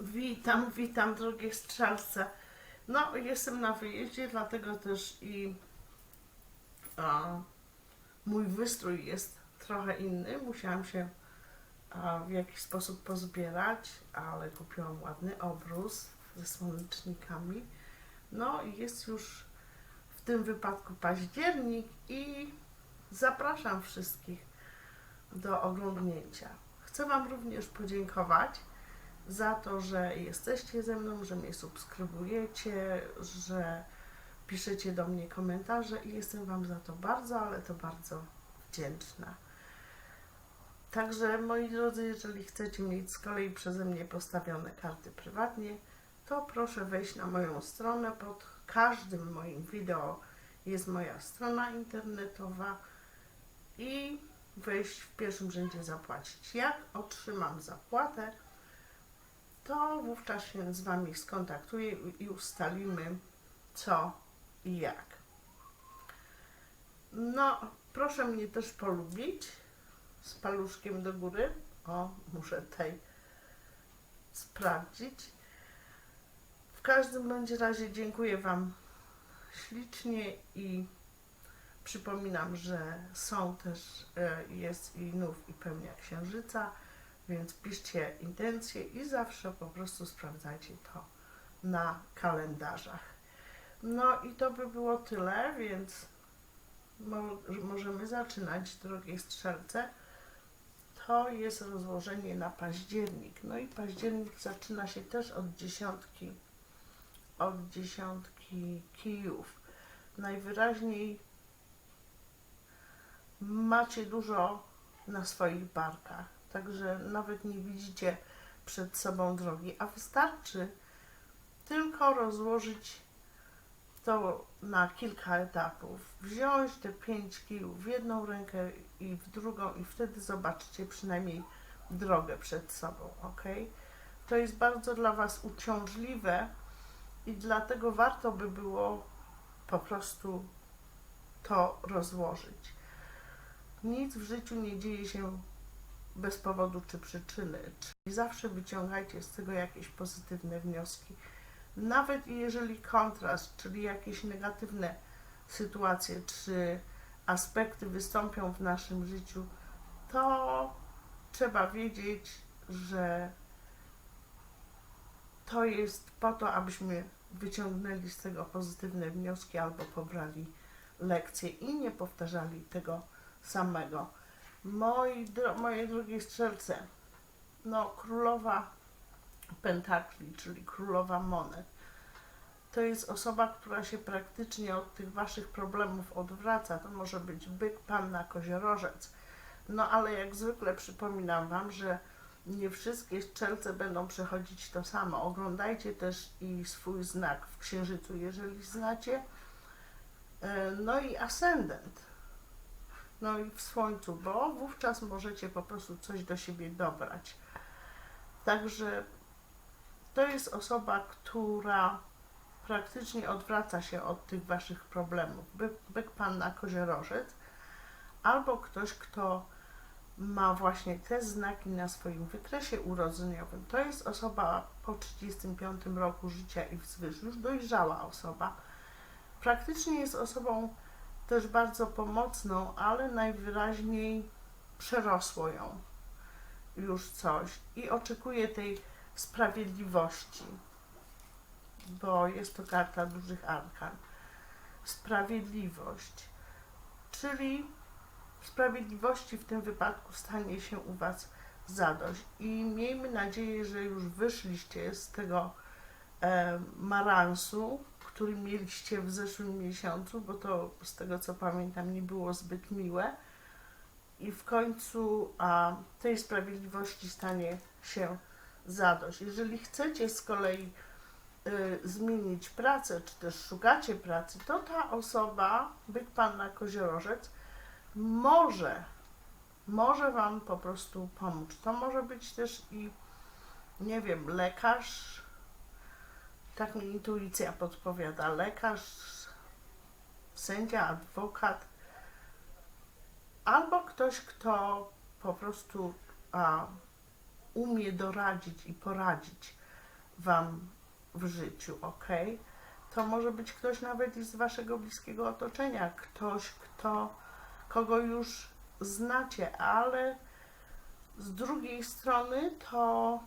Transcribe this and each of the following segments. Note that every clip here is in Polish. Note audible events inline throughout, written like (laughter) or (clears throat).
Witam, witam drogie strzelce. No, jestem na wyjeździe, dlatego też i a, mój wystrój jest trochę inny. Musiałam się a, w jakiś sposób pozbierać, ale kupiłam ładny obrus ze słonecznikami. No i jest już w tym wypadku październik i zapraszam wszystkich do oglądnięcia. Chcę Wam również podziękować za to, że jesteście ze mną, że mnie subskrybujecie, że piszecie do mnie komentarze i jestem Wam za to bardzo, ale to bardzo wdzięczna. Także moi drodzy, jeżeli chcecie mieć z kolei przeze mnie postawione karty prywatnie, to proszę wejść na moją stronę. Pod każdym moim wideo jest moja strona internetowa i wejść w pierwszym rzędzie zapłacić. Jak otrzymam zapłatę, to wówczas się z Wami skontaktuję i ustalimy co i jak. No, proszę mnie też polubić z paluszkiem do góry. O, muszę tej sprawdzić. W każdym bądź razie dziękuję Wam ślicznie i przypominam, że są też, e, jest i nów i pełnia księżyca, więc piszcie intencje i zawsze po prostu sprawdzajcie to na kalendarzach. No i to by było tyle, więc mo- możemy zaczynać, drogie strzelce. To jest rozłożenie na październik. No i październik zaczyna się też od dziesiątki, od dziesiątki kijów. Najwyraźniej macie dużo na swoich barkach, także nawet nie widzicie przed sobą drogi, a wystarczy tylko rozłożyć to na kilka etapów, wziąć te pięć kijów w jedną rękę i w drugą i wtedy zobaczycie przynajmniej drogę przed sobą, ok? To jest bardzo dla Was uciążliwe i dlatego warto by było po prostu to rozłożyć. Nic w życiu nie dzieje się bez powodu czy przyczyny, czyli zawsze wyciągajcie z tego jakieś pozytywne wnioski. Nawet jeżeli kontrast, czyli jakieś negatywne sytuacje czy aspekty wystąpią w naszym życiu, to trzeba wiedzieć, że to jest po to, abyśmy wyciągnęli z tego pozytywne wnioski albo pobrali lekcje i nie powtarzali tego samego. Moi, dro, moje drogie strzelce, no królowa pentakli, czyli królowa monet, to jest osoba, która się praktycznie od tych waszych problemów odwraca. To może być byk, panna, koziorożec. No ale jak zwykle przypominam wam, że nie wszystkie strzelce będą przechodzić to samo. Oglądajcie też i swój znak w księżycu, jeżeli znacie. E, No i ascendent no i w słońcu, bo wówczas możecie po prostu coś do siebie dobrać. Także to jest osoba, która praktycznie odwraca się od tych waszych problemów. Byk, byk panna koziorożec, albo ktoś, kto ma właśnie te znaki na swoim wykresie urodzeniowym. To jest osoba po 35 roku życia i wzwyż, już dojrzała osoba. Praktycznie jest osobą też bardzo pomocną, ale najwyraźniej przerosło ją już coś i oczekuje tej sprawiedliwości, bo jest to karta dużych arkan. Sprawiedliwość, czyli sprawiedliwości w tym wypadku stanie się u Was zadość. I miejmy nadzieję, że już wyszliście z tego e, maransu, który mieliście w zeszłym miesiącu, bo to z tego co pamiętam nie było zbyt miłe. I w końcu a, tej sprawiedliwości stanie się zadość. Jeżeli chcecie z kolei y, zmienić pracę, czy też szukacie pracy, to ta osoba, byk panna koziorożec, może, może Wam po prostu pomóc. To może być też i, nie wiem, lekarz, tak mi intuicja podpowiada, lekarz, sędzia, adwokat, albo ktoś, kto po prostu a, umie doradzić i poradzić Wam w życiu, ok? To może być ktoś nawet z Waszego bliskiego otoczenia, ktoś, kto, kogo już znacie, ale z drugiej strony to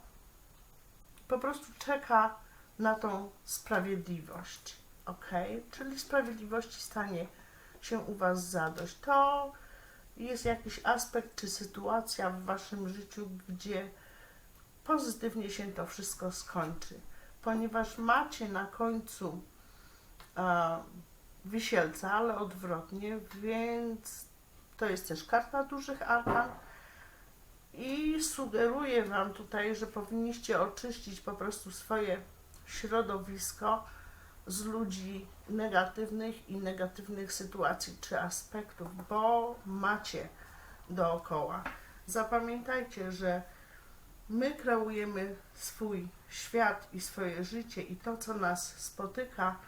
po prostu czeka na tą sprawiedliwość, ok? Czyli sprawiedliwości stanie się u Was zadość. To jest jakiś aspekt czy sytuacja w Waszym życiu, gdzie pozytywnie się to wszystko skończy, ponieważ macie na końcu e, wisielca, ale odwrotnie, więc to jest też karta dużych arkan i sugeruję Wam tutaj, że powinniście oczyścić po prostu swoje środowisko z ludzi negatywnych i negatywnych sytuacji czy aspektów, bo macie dookoła. Zapamiętajcie, że my kreujemy swój świat i swoje życie i to, co nas spotyka,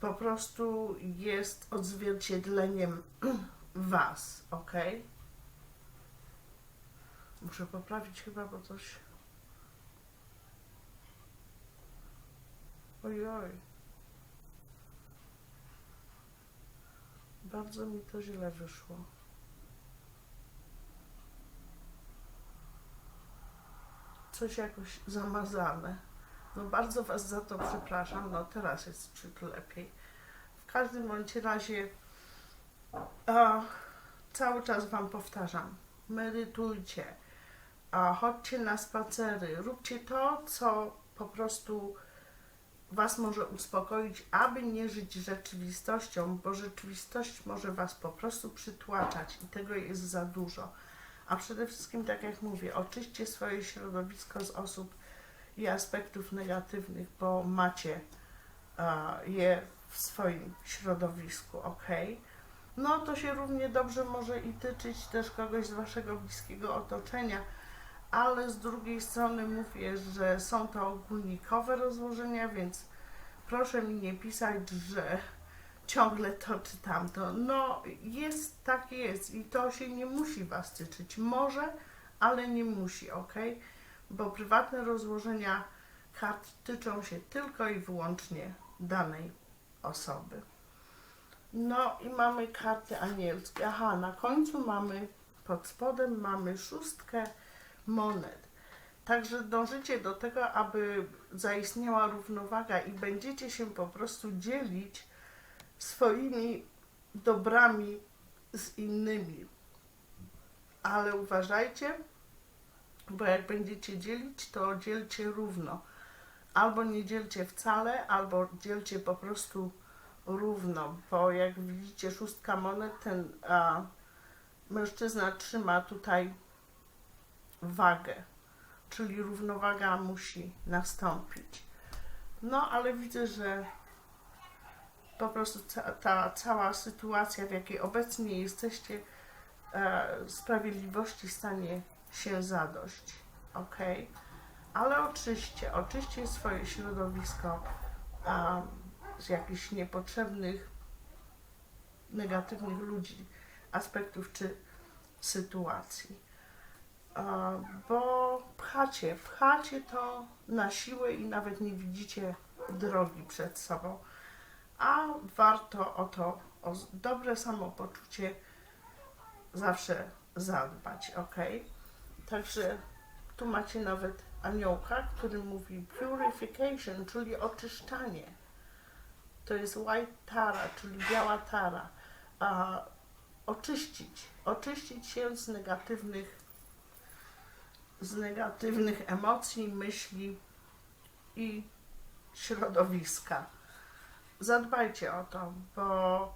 po prostu jest odzwierciedleniem (clears throat) Was, ok? Muszę poprawić chyba, bo coś. Ojoj. Bardzo mi to źle wyszło. Coś jakoś zamazane. No bardzo Was za to przepraszam. No teraz jest ciut lepiej. W każdym bądź razie a, cały czas Wam powtarzam. Medytujcie. A, chodźcie na spacery. Róbcie to, co po prostu Was może uspokoić, aby nie żyć rzeczywistością, bo rzeczywistość może Was po prostu przytłaczać i tego jest za dużo. A przede wszystkim, tak jak mówię, oczyście swoje środowisko z osób i aspektów negatywnych, bo macie e, je w swoim środowisku, ok? No to się równie dobrze może i tyczyć też kogoś z Waszego bliskiego otoczenia, ale z drugiej strony mówię, że są to ogólnikowe rozłożenia, więc proszę mi nie pisać, że ciągle to czy tamto. No jest tak jest i to się nie musi Was tyczyć. Może, ale nie musi, ok? Bo prywatne rozłożenia kart tyczą się tylko i wyłącznie danej osoby. No i mamy karty anielskie. Aha, na końcu mamy, pod spodem mamy szóstkę monet. Także dążycie do tego, aby zaistniała równowaga i będziecie się po prostu dzielić swoimi dobrami z innymi. Ale uważajcie, bo jak będziecie dzielić, to dzielcie równo. Albo nie dzielcie wcale, albo dzielcie po prostu równo, bo jak widzicie szóstka monet, ten a, mężczyzna trzyma tutaj wagę, czyli równowaga musi nastąpić. No, ale widzę, że po prostu ta, cała sytuacja, w jakiej obecnie jesteście, e, sprawiedliwości stanie się zadość, ok? Ale oczyście, oczyście swoje środowisko um, z jakichś niepotrzebnych, negatywnych ludzi, aspektów czy sytuacji. Bo pchacie, pchacie to na siłę i nawet nie widzicie drogi przed sobą. A warto o to, o dobre samopoczucie zawsze zadbać, ok? Także tu macie nawet aniołka, który mówi purification, czyli oczyszczanie. To jest white tara, czyli biała tara. A, oczyścić, oczyścić się z negatywnych z negatywnych emocji, myśli i środowiska. Zadbajcie o to, bo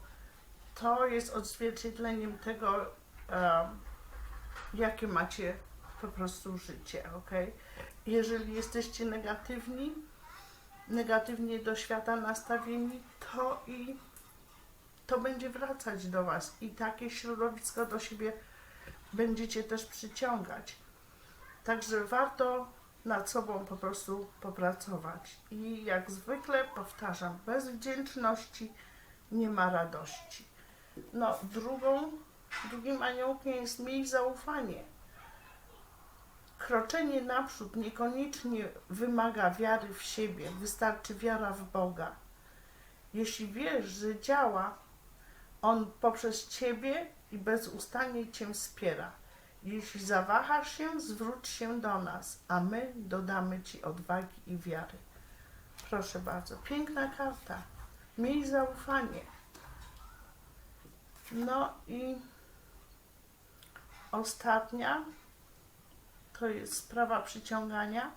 to jest odzwierciedleniem tego, jakie macie po prostu życie, ok? Jeżeli jesteście negatywni, negatywnie do świata nastawieni, to i to będzie wracać do Was i takie środowisko do siebie będziecie też przyciągać. Także warto nad sobą po prostu popracować. I jak zwykle powtarzam, bez wdzięczności nie ma radości. No, drugą, drugim aniołkiem jest miej zaufanie. kroczenie naprzód niekoniecznie wymaga wiary w siebie, wystarczy wiara w Boga. Jeśli wiesz, że działa On poprzez Ciebie i bezustannie Cię wspiera. Jeśli zawahasz się, zwróć się do nas, a my dodamy Ci odwagi i wiary. Proszę bardzo, piękna karta. Miej zaufanie. No i ostatnia to jest sprawa przyciągania.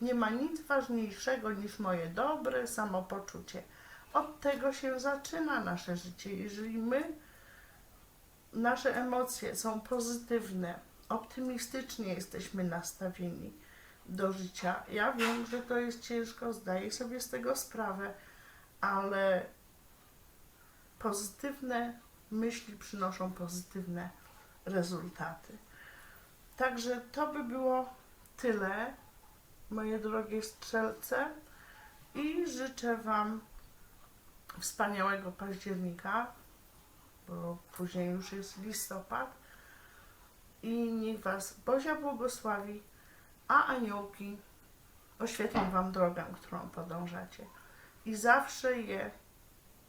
Nie ma nic ważniejszego niż moje dobre samopoczucie. Od tego się zaczyna nasze życie. Jeżeli my, nasze emocje są pozytywne, optymistycznie jesteśmy nastawieni do życia. Ja wiem, że to jest ciężko, zdaję sobie z tego sprawę, ale pozytywne myśli przynoszą pozytywne rezultaty. Także to by było tyle, moje drogie strzelce, i życzę Wam wspaniałego października, bo później już jest listopad. I niech Was Bozia błogosławi, a aniołki oświetlą Wam drogę, którą podążacie. I zawsze je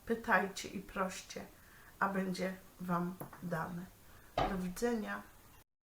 pytajcie i proście, a będzie Wam dane. Do widzenia.